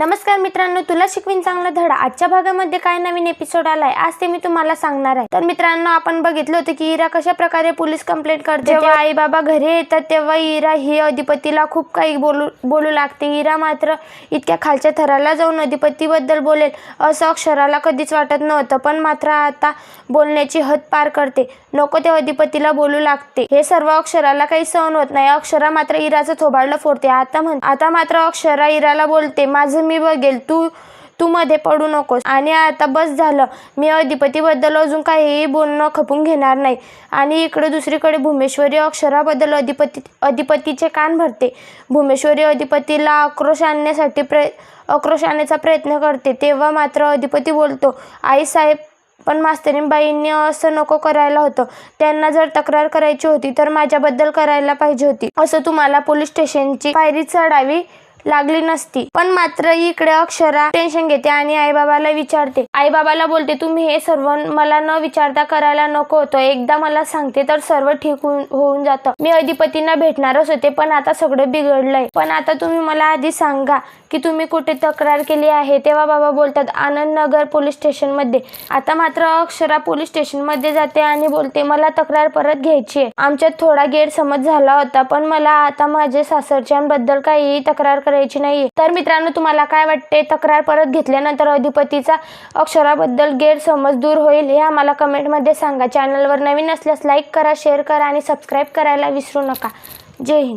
नमस्कार मित्रांनो तुला शिकवीन चांगला धडा. आजच्या भागामध्ये काय नवीन एपिसोड आलाय आज ते मी तुम्हाला सांगणार आहे. तर मित्रांनो आपण बघितलं होतं की इरा कशा प्रकारे पोलीस कंप्लेंट करते. जेव्हा आई बाबा घरी येतात तेव्हा इरा ही अधिपतीला खूप काही बोलू बोलू लागते. इरा मात्र इतक्या खालच्या थराला जाऊन अधिपतीबद्दल बोलेल असं अक्षराला कधीच वाटत नव्हतं. पण मात्र आता बोलण्याची हद पार करते. नको ते अधिपतीला बोलू लागते. हे सर्व अक्षराला काही सहन होत नाही. अक्षरा मात्र इराचं थोबाडलं फोडते. आता म्हण आता मात्र अक्षरा इराला बोलते. माझं मी बघेल. तू तू मध्ये पडू नकोस. आणि आता बस झालं. मी अधिपतीबद्दल अजून काहीही बोलणं खपून घेणार नाही. आणि इकडे दुसरीकडे भूमेश्वरी अक्षराबद्दल अधिपती अधिपतीचे कान भरते. भूमेश्वरी अधिपतीला आक्रोश आणण्यासाठी प्र आक्रोश आणण्याचा प्रयत्न करते. तेव्हा मात्र अधिपती बोलतो आई साहेब पण मास्तरीनबाईंनी असं नको करायला होतं. त्यांना जर तक्रार करायची होती तर माझ्याबद्दल करायला पाहिजे होती. असं तुम्हाला पोलीस स्टेशनची पायरी चढावी लागली नसती. पण मात्र इकडे अक्षरा टेन्शन घेते आणि आईबाबाला विचारते. आईबाबाला बोलते तुम्ही हे सर्व मला न विचारता करायला नको होतं. एकदा मला सांगते तर सर्व ठीक होऊन जातं. मी अधिपतींना भेटणारच होते पण आता सगळं बिघडलंय. पण आता तुम्ही मला आधी सांगा की तुम्ही कुठे तक्रार केली आहे? तेव्हा बाबा बोलतात आनंद नगर पोलीस स्टेशनमध्ये आता मात्र अक्षरा पोलीस स्टेशनमध्ये जाते आणि बोलते मला तक्रार परत घ्यायची आहे. आमच्यात थोडा गैरसमज झाला होता पण मला आता माझे सासरच्यांबद्दल काहीही तक्रार करायची नाहीये. तर मित्रांनो तुम्हाला काय वाटते तक्रार परत घेतल्यानंतर अधिपतीचा अक्षराबद्दल गैरसमज दूर होईल हे आम्हाला कमेंटमध्ये सांगा. चॅनलवर नवीन असल्यास लाईक करा शेअर करा आणि सबस्क्राईब करायला विसरू नका. जय हिंद.